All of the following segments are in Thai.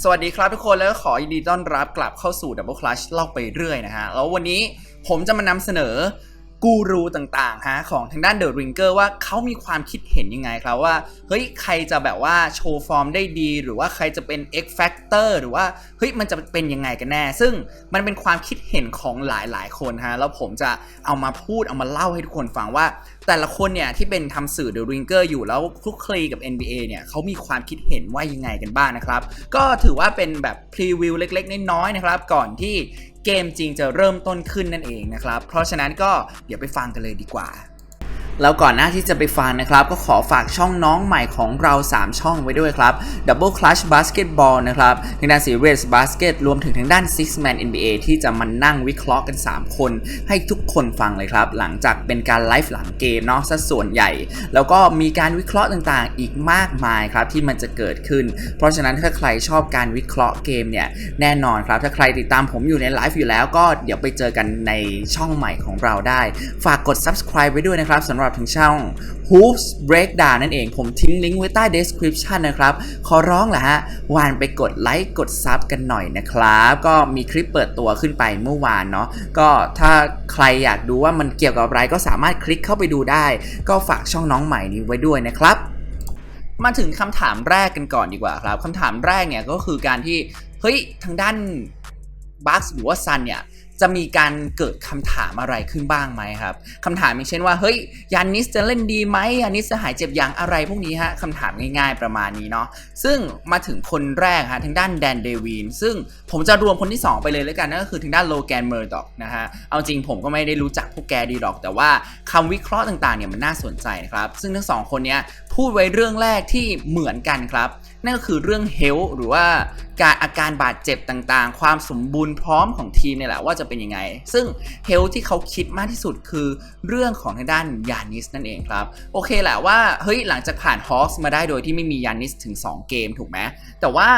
สวัสดีครับทุกคนแล้วก็ขอยินดีต้อนรับกลับเข้าสู่ Double Clutch เล่าไปเรื่อยนะฮะ แล้ววันนี้ผมจะมานำเสนอกูรูต่างๆฮะของทางด้าน The Ringer ว่าเขามีความคิดเห็นยังไงครับว่า เฮ้ย ใครจะแบบว่าโชว์ฟอร์มได้ดี หรือว่าใครจะเป็น X Factor หรือว่า ฮ้ยมันจะเป็นยังไงกันแน่ ซึ่งมันเป็นความคิดเห็นของหลายๆ คนฮะแล้วผมจะเอามาพูดเอามาเล่าให้ทุกคนฟังว่า แต่ละคนเนี่ยที่เป็นทำสื่อ The Ringer อยู่แล้วคลุกคลีกับ NBA เนี่ยเขามีความคิดเห็นว่ายังไงกันบ้างนะครับ ก็ถือว่าเป็นแบบพรีวิวเล็กๆน้อยๆนะครับ ก่อนที่เกมจริงจะเริ่มต้นขึ้นนั่นเองนะครับ เพราะฉะนั้นก็เดี๋ยวไปฟังกันเลยดีกว่า แล้วก่อนหน้าที่จะไปฟังนะครับ ก็ขอฝากช่องน้องใหม่ของเรา 3 ช่องไว้ด้วยครับ Double Clutch Basketball นะครับทางด้าน Serious Basket รวมถึงทางด้าน Six Man NBA ที่จะมานั่งวิเคราะห์กัน 3 คน ให้ทุกคนฟังเลยครับ หลังจากเป็นการไลฟ์หลังเกมเนาะซะส่วนใหญ่ แล้วก็มีการวิเคราะห์ต่างๆ อีกมากมายครับที่มันจะเกิดขึ้น เพราะฉะนั้นถ้าใครชอบการวิเคราะห์เกมเนี่ยแน่นอนครับ ถ้าใครติดตามผมอยู่ในไลฟ์อยู่แล้วก็เดี๋ยวไปเจอกันในช่องใหม่ของเราได้ ฝากกด subscribe ไว้ด้วยนะครับสำหรับทางช่อง Hoops Breakdown นั่นเอง ผมทิ้งลิงก์ไว้ใต้ description นะครับ ขอร้องแหละฮะวานไปกดไลค์กดซับกันหน่อยนะครับ ก็มีคลิปเปิดตัวขึ้นไปเมื่อวานเนาะก็ถ้าใครอยากดูว่ามันเกี่ยวกับอะไรก็สามารถคลิกเข้าไปดูได้ ก็ฝากช่องน้องใหม่นี้ไว้ด้วยนะครับ มาถึงคำถามแรกกันก่อนดีกว่าครับคำถามแรกเนี่ยก็คือการที่เฮ้ยทางด้านบัคหรือว่าซันเนี่ย จะมีการเกิดคำถามอะไรขึ้นบ้างไหมครับคำถามอย่างเช่นว่าเฮ้ยยานิสจะเล่นดีไหมยานิสจะหายเจ็บอย่างอะไรพวกนี้ฮะคำถามง่ายๆประมาณนี้เนาะซึ่งมาถึงคนแรกฮะทางด้านแดนเดวีนซึ่งผมจะรวมคนที่ 2 ไปเลยแล้วกันนั่นก็คือทางด้านโลแกนเมอร์ดอกนะฮะเอาจริงผมก็ไม่ได้รู้จักพวกแกดีหรอก แต่ว่าคำวิเคราะห์ต่างๆเนี่ยมันน่าสนใจนะครับซึ่งทั้งสองคนเนี้ยพูดไว้เรื่องแรกที่เหมือนกันครับ นั่นก็คือเรื่องเฮลหรือว่าการอาการบาดเจ็บต่างๆ ความสมบูรณ์พร้อมของทีมเนี่ยแหละว่าจะเป็นยังไง ซึ่งเฮลที่เขาคิดมากที่สุดคือเรื่องของทางด้านยานิสนั่นเองครับ โอเคแหละว่าเฮ้ยหลังจากผ่านฮอสมาได้โดยที่ไม่มียานิสถึง 2 เกมถูกไหมแต่ว่า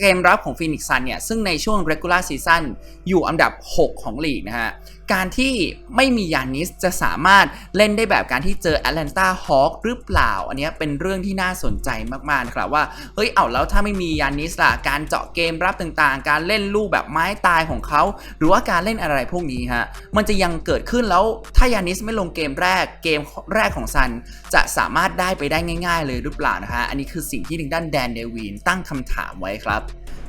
เกมรับของฟินิกซ์ซันเนี่ย ซึ่งในช่วง regular season อยู่อันดับ 6 ของลีกนะฮะการที่ไม่มียานิสจะสามารถเล่นได้แบบการที่เจอแอตแลนตาฮอคหรือเปล่า อันนี้เป็นเรื่องที่น่าสนใจมากๆนะครับว่าเฮ้ยเอาแล้วถ้าไม่มียานิสล่ะการเจาะเกมรับต่างๆ การเล่นลูกแบบไม้ตายของเขา หรือว่าการเล่นอะไรพวกนี้ฮะมันจะยังเกิดขึ้นแล้วถ้ายานิสไม่ลงเกมแรกเกมแรกของซันจะสามารถได้ไปได้ง่าย ๆ เลยหรือเปล่านะฮะอันนี้คือสิ่งที่ทางด้านแดนเดวินตั้งคำถามไว้ครับ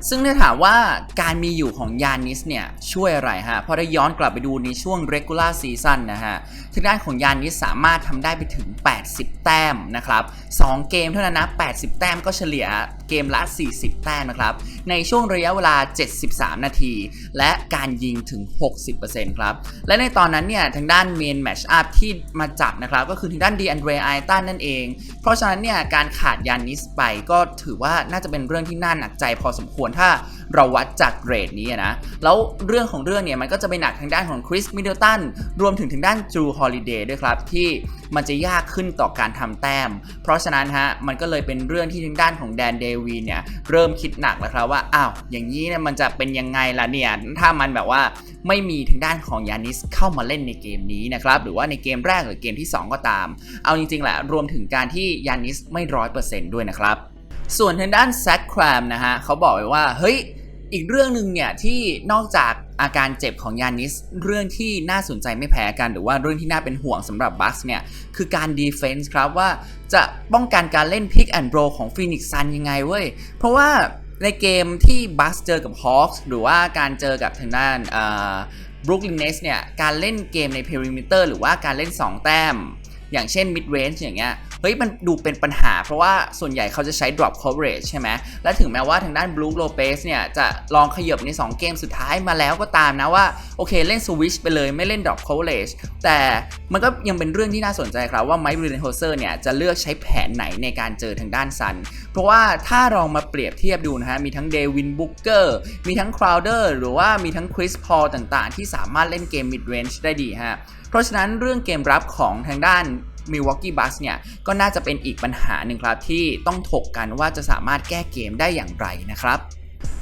ซึ่งถ้าถามว่าการมีอยู่ของยานิสเนี่ยช่วยอะไรฮะพราะถ้ย้อนกลับไปดูในช่วง regular season นะฮะทางด้านของยานิสสามารถทำได้ไปถึง 80 แต้มนะครับ2เกมเท่านั้นนะ 80 แต้มก็เฉลี่ยเกมละ 40 แต้มนะครับ ในช่วงระยะเวลา 73 นาที และการยิงถึง 60%ครับ และในตอนนั้นเนี่ยทางด้านเมนแมชอัพที่มาจับนะครับ ก็คือทางด้านดีอันเดรไอตันนั่นเอง เพราะฉะนั้นเนี่ยการขาดยานิสไปก็ถือว่าน่าจะเป็นเรื่องที่น่าหนักใจพอสมควรถ้าเราวัดจากเกรทนี้นะ แล้วเรื่องของเรื่องเนี่ยมันก็จะไปหนักทางด้านของคริสมิดเดิลตันรวมถึงทางด้านจูฮอลิเดย์ด้วยครับ ที่มันจะยากขึ้นต่อการทำแต้ม เพราะฉะนั้นฮะมันก็เลยเป็นเรื่องที่ทางด้านของแดนเดวีเนี่ยเริ่มคิดหนักแล้วครับว่าอ้าวอย่างนี้เนี่ยมันจะเป็นยังไงล่ะเนี่ยถ้ามันแบบว่าไม่มีทางด้านของยานิสเข้ามาเล่นในเกมนี้นะครับหรือว่าในเกมแรกหรือเกมที่ 2 ก็ตาม เอาจริงๆแหละรวมถึงการที่ยานิสไม่ร้อยเปอร์เซนต์ด้วยนะครับ ส่วนทางด้านแซคแครมนะฮะเขาบอกไว้ว่าเฮ้ยอีกเรื่องหนึ่งเนี่ยที่นอกจากอาการเจ็บของยานิส เรื่องที่น่าสนใจไม่แพ้กันหรือว่าเรื่องที่น่าเป็นห่วงสำหรับบัคเนี่ย คือการดีเฟนส์ครับว่าจะป้องกันการเล่นพิกแอนด์โรของฟินิกซ์ซันยังไงเว้ย เพราะว่าในเกมที่บัคเจอกับฮอคส์หรือว่าการเจอกับทางด้านบรูคลินเนสเนี่ย การเล่นเกมในเพริมิเตอร์หรือว่าการเล่น 2 แต้ม อย่างเช่น mid range อย่างเงี้ย เฮ้ยมันดูเป็นปัญหา เพราะว่าส่วนใหญ่เขาจะใช้ drop coverage ใช่ไหมและถึงแม้ว่าทางด้าน Blue Lopez เนี่ยจะลองขยับใน 2 เกมสุดท้ายมาแล้วก็ตามนะว่า โอเคเล่น switch ไปเลยไม่เล่น drop coverage แต่มันก็ยังเป็นเรื่องที่น่าสนใจครับว่า Mike Budenholzer เนี่ยจะเลือกใช้แผนไหนในการเจอทางด้านซัน เพราะว่าถ้าลองมาเปรียบเทียบดูนะฮะมีทั้งเดวินบุกเกอร์มีทั้งคราวเดอร์หรือว่ามีทั้งคริสพอลต่างๆ ที่สามารถเล่นเกม mid range ได้ดีฮะเพราะฉะนั้นเรื่องเกมรับของทางด้าน Milwaukee Bucks เนี่ยก็น่าจะเป็นอีกปัญหาหนึ่งครับที่ต้องถกกันว่าจะสามารถแก้เกมได้อย่างไรนะครับ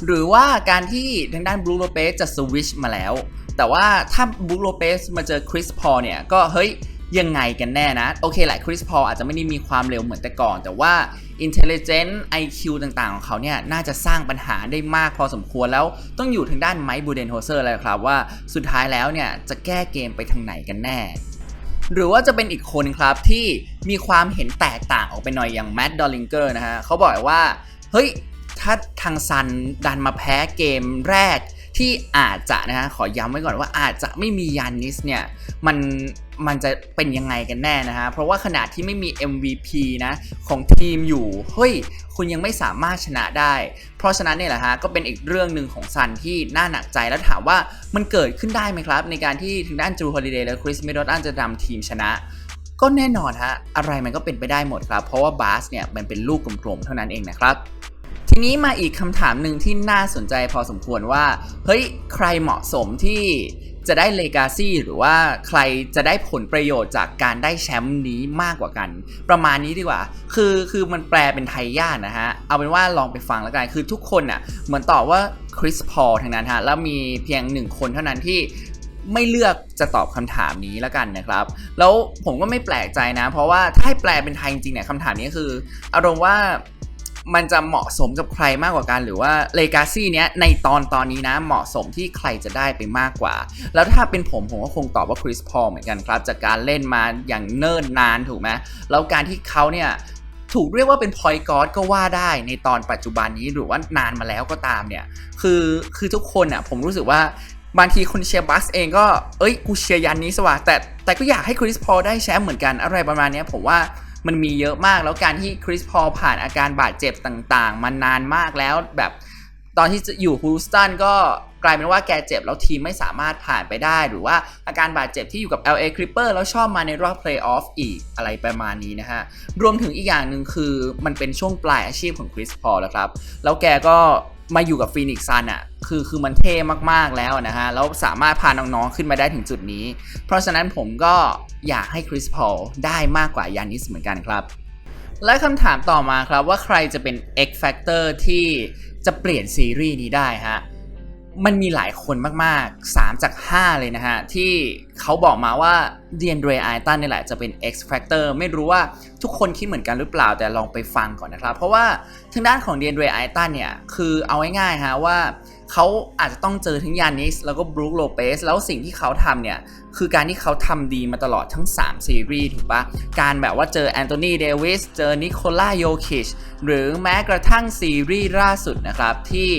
หรือว่าการที่ทางด้านบรูโลเปสจะสวิชมาแล้ว แต่ว่าถ้าบรูโลเปสมาเจอคริสพอเนี่ยก็เฮ้ยยังไงกันแน่นะ โอเคแหละคริสพออาจจะไม่ได้มีความเร็วเหมือนแต่ก่อน แต่ว่า intelligence IQ ต่างๆ ของเขาเนี่ย น่าจะสร้างปัญหาได้มากพอสมควรแล้วต้องอยู่ทางด้านไมค์บูเดนโฮเซอร์เลยครับว่าสุดท้ายแล้วเนี่ย จะแก้เกมไปทางไหนกันแน่ หรือว่าจะเป็นอีกคนครับที่มีความเห็นแตกต่างออกไปหน่อยอย่างแมดดอลลิงเกอร์นะฮะเขาบอกว่า เฮ้ย ถ้าทางซันดันมาแพ้เกมแรก ที่อาจจะนะฮะขอย้ำไว้ก่อนว่าอาจจะไม่มียานนิสเนี่ยมันมันจะเป็นยังไงกันแน่นะฮะ เพราะว่าขนาดที่ไม่มี MVP นะของทีมอยู่ เฮ้ย คุณยังไม่สามารถชนะได้ เพราะฉะนั้นเนี่ยแหละฮะ ก็เป็นอีกเรื่องหนึ่งของซันที่น่าหนักใจแล้วถามว่ามันเกิดขึ้นได้ไหมครับ ในการที่ทางด้านจูฮอลิเดย์และคริสเมดอันจะนำทีมชนะ ก็แน่นอนฮะ อะไรมันก็เป็นไปได้หมดครับ เพราะว่าบาสเนี่ยมันเป็นลูกกลมๆเท่านั้นเองนะครับ ทีนี้มาอีกคำถามหนึ่งที่น่าสนใจพอสมควรว่า เฮ้ย ใครเหมาะสมที่จะได้เลกาซี่หรือว่าใครจะได้ผลประโยชน์จากการได้แชมป์นี้มากกว่ากัน ประมาณนี้ดีกว่า คือคือมันแปลเป็นไทยยากนะฮะ เอาเป็นว่าลองไปฟังแล้วกัน คือทุกคนอะเหมือนตอบว่าคริสพอลทั้งนั้นฮะ แล้วมีเพียงหนึ่งคนเท่านั้นที่ไม่เลือกจะตอบคำถามนี้แล้วกันนะครับ แล้วผมก็ไม่แปลกใจนะ เพราะว่าถ้าให้แปลเป็นไทยจริงเนี่ยคำถามนี้คือ อารมณ์ว่า มันจะเหมาะสมกับใครมากกว่ากัน หรือว่าเลกาซี่เนี้ยในตอนตอนนี้นะเหมาะสมที่ใครจะได้ไปมากกว่า แล้วถ้าเป็นผมผมก็คงตอบว่าคริสพอลเหมือนกันครับ จากการเล่นมาอย่างเนิ่นนานถูกไหมแล้วการที่เขาเนี่ยถูกเรียกว่าเป็นพอยกอดก็ว่าได้ในตอนปัจจุบันนี้หรือว่านานมาแล้วก็ตามเนี่ยคือคือทุกคนอะผมรู้สึกว่าบางทีคนเชียร์บัสเองก็เอ้ยกูเชียร์ยันนี้สว่ะแต่แต่ก็อยากให้คริสพอลได้แชมป์เหมือนกันอะไรประมาณเนี้ยผมว่า มันมีเยอะมากแล้วการที่คริสพอผ่านอาการบาดเจ็บต่างๆ มานานมากแล้วแบบตอนที่จะอยู่ฮูสตันก็กลายเป็นว่าแกเจ็บแล้วทีมไม่สามารถผ่านไปได้ หรือว่าอาการบาดเจ็บที่อยู่กับ LA Clipper แล้วชอบมาในรอบเพลย์ออฟอีกอะไรประมาณนี้นะฮะ รวมถึงอีกอย่างหนึ่งคือมันเป็นช่วงปลายอาชีพของคริสพอลแล้วครับ แล้วแกก็ มาอยู่กับฟีนิกซ์ซันอะคือคือมันเท่มากๆแล้วนะฮะ แล้วสามารถพาน้องๆขึ้นมาได้ถึงจุดนี้ เพราะฉะนั้นผมก็อยากให้คริสพอลได้มากกว่ายานิสเหมือนกันครับ และคำถามต่อมาครับว่าใครจะเป็น X Factor ที่จะเปลี่ยนซีรีส์นี้ได้ฮะ มันมีหลายคนมากๆ 3 จาก 5 เลยนะฮะ ที่เขาบอกมาว่าเดียนเดรไอตันนี่แหละจะเป็น X Factor ไม่รู้ว่าทุกคนคิดเหมือนกันหรือเปล่าแต่ลองไปฟังก่อนนะครับ เพราะว่าทางด้านของเดียนเดรไอตันเนี่ยคือเอาง่ายๆฮะว่าเขาอาจจะต้องเจอทั้งยานิสแล้วก็บรูคโลเปสแล้วสิ่งที่เขาทำเนี่ย คือการที่เขาทำดีมาตลอดทั้ง 3 ซีรีส์ถูกปะการแบบว่าเจอแอนโทนีเดวิสเจอนิโคล่าโยคิชหรือแม้กระทั่งซีรีส์ล่าสุดนะครับที่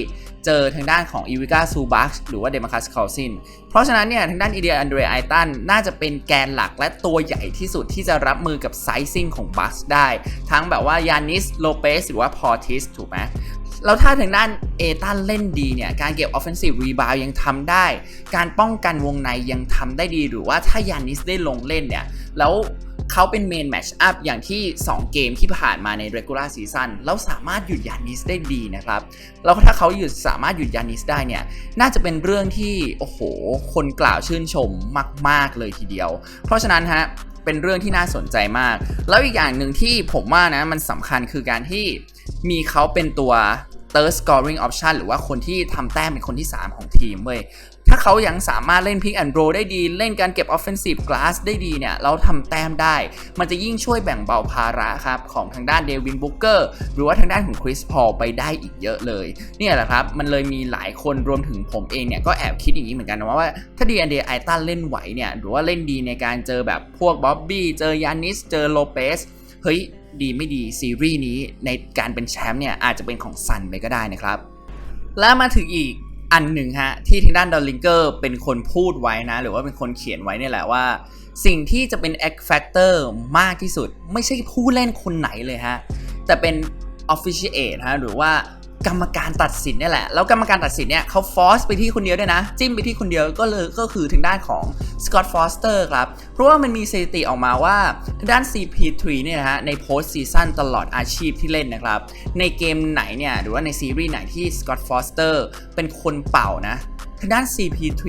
เจอทางด้านของอีวิกาซูบักหรือว่าเดมาคัสคาลซิน เพราะฉะนั้นเนี่ยทางด้านอีเดียอันเดรไอตันน่าจะเป็นแกนหลักและตัวใหญ่ที่สุดที่จะรับมือกับไซซิ่งของบัคได้ ทั้งแบบว่ายานิสโลเปสหรือว่าพอทิสถูกไหมแล้วถ้าทางด้านเอตันเล่นดีเนี่ย การเก็บ offensive rebound ยังทำได้ การป้องกันวงในยังทำได้ดีหรือว่าถ้ายานิสได้ลงเล่นเนี่ย แล้ว เขาเป็นเมนแมชอัพอย่างที่ 2 เกมที่ผ่านมาใน regular season แล้วสามารถหยุดยานิสได้ดีนะครับ แล้วถ้าเขาหยุดสามารถหยุดยานิสได้เนี่ย น่าจะเป็นเรื่องที่โอ้โห คนกล่าวชื่นชมมาก ๆ เลยทีเดียว เพราะฉะนั้นฮะเป็นเรื่องที่น่าสนใจมาก แล้วอีกอย่างหนึ่งที่ผมว่านะมันสำคัญคือการที่มีเขาเป็นตัว third scoring option หรือว่าคนที่ทำแต้มเป็นคนที่ 3 ของทีมเว้ย เขายังสามารถเล่น pick and roll ได้ดี เล่นการเก็บ offensive glass ได้ดีเนี่ยแล้วทำแต้มได้ มันจะยิ่งช่วยแบ่งเบาภาระครับ ของทางด้านเดวินบุ๊กเกอร์หรือว่าทางด้านของคริสพอลไปได้อีกเยอะเลย เนี่ยแหละครับ มันเลยมีหลายคนรวมถึงผมเองเนี่ย ก็แอบคิดอย่างนี้เหมือนกันนะว่าถ้าดีอันเดไอตันเล่นไหวเนี่ยหรือว่าเล่นดีในการเจอแบบพวกบ๊อบบี้เจอยานิสเจอโลเปสเฮ้ยดีไม่ดีซีรีส์นี้ในการเป็นแชมป์เนี่ยอาจจะเป็นของซันไปก็ได้นะครับ และมาถึงอีก อันหนึ่งฮะที่ทางด้านดอลลิงเกอร์เป็นคนพูดไว้นะ หรือว่าเป็นคนเขียนไว้เนี่ยแหละว่า สิ่งที่จะเป็น X Factor มากที่สุด ไม่ใช่ผู้เล่นคนไหนเลยฮะ แต่เป็น Officiate ฮะหรือว่ากรรมการตัดสินเนี่ยแหละ แล้วกรรมการตัดสินเนี่ยเขาฟอสไปที่คนเดียวด้วยนะ จิ้มไปที่คนเดียวก็เลยก็คือทางด้านของ สกอตต์ฟอสเตอร์ครับ เพราะว่ามันมีสถิติออกมาว่าทางด้าน CP3 เนี่ยนะฮะในโพสต์ซีซั่นตลอดอาชีพที่เล่นนะครับ ในเกมไหนเนี่ยหรือว่าในซีรีส์ไหนที่สกอตต์ฟอสเตอร์เป็นคนเป่านะทางด้าน CP3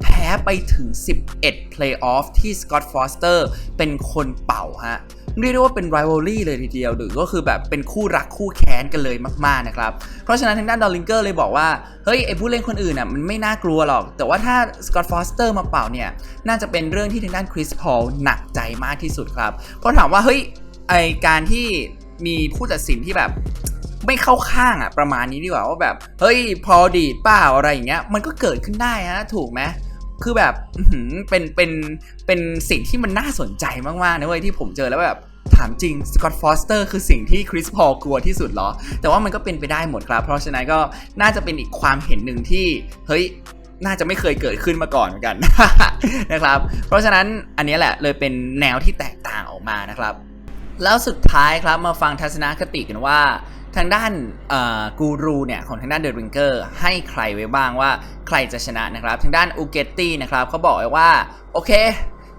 แพ้ไปถึง 11 Playoff ที่สกอตต์ฟอสเตอร์เป็นคนเป่าฮะ เรียกได้ว่าเป็น rivalry เลยทีเดียวหรือก็คือแบบเป็นคู่รักคู่แค้นกันเลยมากๆนะครับเพราะฉะนั้นทางด้านดอลลิงเกอร์เลยบอกว่าเฮ้ยไอผู้เล่นคนอื่นอะมันไม่น่ากลัวหรอก แต่ว่าถ้าสกอตฟอสเตอร์มาเป่าเนี่ยน่าจะเป็นเรื่องที่ทางด้านคริสพอลหนักใจมากที่สุดครับเพราะถามว่าเฮ้ยไอการที่มีผู้ตัดสินที่แบบไม่เข้าข้างอะประมาณนี้ดีกว่าว่าแบบ เฮ้ยพอดีเปล่าอะไรอย่างเงี้ยมันก็เกิดขึ้นได้ฮะถูกไหม คือแบบเป็นเป็นเป็นสิ่งที่มันน่าสนใจมากๆนะเว้ยที่ผมเจอแล้วแบบถามจริงสกอตฟอสเตอร์คือสิ่งที่คริสพอลกลัวที่สุดเหรอ แต่ว่ามันก็เป็นไปได้หมดครับ เพราะฉะนั้นก็น่าจะเป็นอีกความเห็นหนึ่งที่เฮ้ยน่าจะไม่เคยเกิดขึ้นมาก่อนเหมือนกันนะครับ เพราะฉะนั้นอันนี้แหละเลยเป็นแนวที่แตกต่างออกมานะครับ แล้วสุดท้ายครับมาฟังทัศนคติกันว่า ทางด้านกูรูเนี่ยของทางด้านเดอะริงเกอร์ให้ใครไว้บ้างว่าใครจะชนะนะครับ ทางด้านอูเกตตี้นะครับเขาบอกไว้ว่า โอเค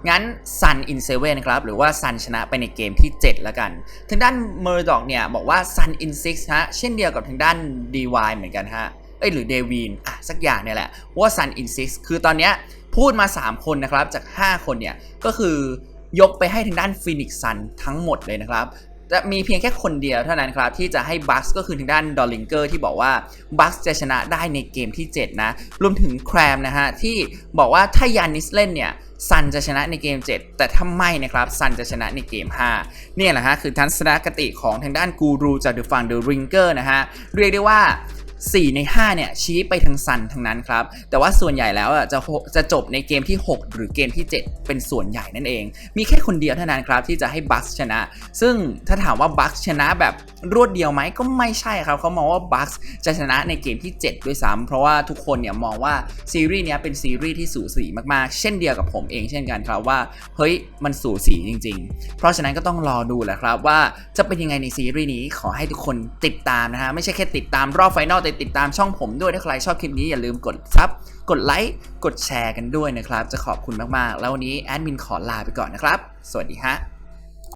งั้น Sun in 7นครับ หรือว่า Sun ชนะไปในเกมที่ 7 แล้วกัน ทางด้าน Murdoch เนี่ย บอกว่า Sun in 6ฮะ เช่นเดียวกับทางด้าน DY เหมือนกันฮะ เอ้ยหรือเดวีนอะ สักอย่างเนี่ยแหละ ว่า Sun in 6คือตอนเนี้ยพูดมา 3 คนนะครับ จาก 5 คนเนี่ย ก็คือยกไปให้ทางด้าน Phoenix Sun ทั้งหมดเลยนะครับ จะมีเพียงแค่คนเดียวเท่านั้นครับ ที่จะให้บัสก็คือทางด้านดอลลิงเกอร์ที่บอกว่าบัสจะชนะได้ในเกมที่ 7 นะ รวมถึงแครมนะฮะ ที่บอกว่าถ้ายานิสเล่นเนี่ยซันจะชนะในเกม 7 แต่ถ้าไม่นะครับซันจะชนะในเกม 5 เนี่ยแหละฮะคือทัศนคติของทางด้านกูรูจากเดอะฟังเดอะริงเกอร์นะฮะเรียกได้ว่า 4 ใน 5 เนี่ย ชี้ไปทางซันทั้งนั้นครับ แต่ว่าส่วนใหญ่แล้วจะจะจบในเกมที่ 6 หรือเกมที่ 7 เป็นส่วนใหญ่นั่นเอง มีแค่คนเดียวเท่านั้นครับ ที่จะให้บัคชนะ ซึ่งถ้าถามว่าบัคชนะแบบรวดเดียวไหมก็ไม่ใช่ครับเขามองว่าบัคจะชนะในเกมที่ 7 ด้วยซ้ำเพราะว่าทุกคนเนี่ยมองว่าซีรีส์เนี้ยเป็นซีรีส์ที่สูสีมากๆ เช่นเดียวกับผมเองเช่นกันครับว่าเฮ้ยมันสูสีจริง ๆ เพราะฉะนั้นก็ต้องรอดูแหละครับว่าจะเป็นยังไงในซีรีส์นี้ขอให้ทุกคนติดตามนะฮะไม่ใช่แค่ติดตามรอบไฟนอลแต่ติดตามช่องผมด้วยถ้าใครชอบคลิปนี้อย่าลืมกดซับกดไลค์กดแชร์กันด้วยนะครับ จะขอบคุณมากๆ แล้ววันนี้แอดมินขอลาไปก่อนนะครับ สวัสดีฮะ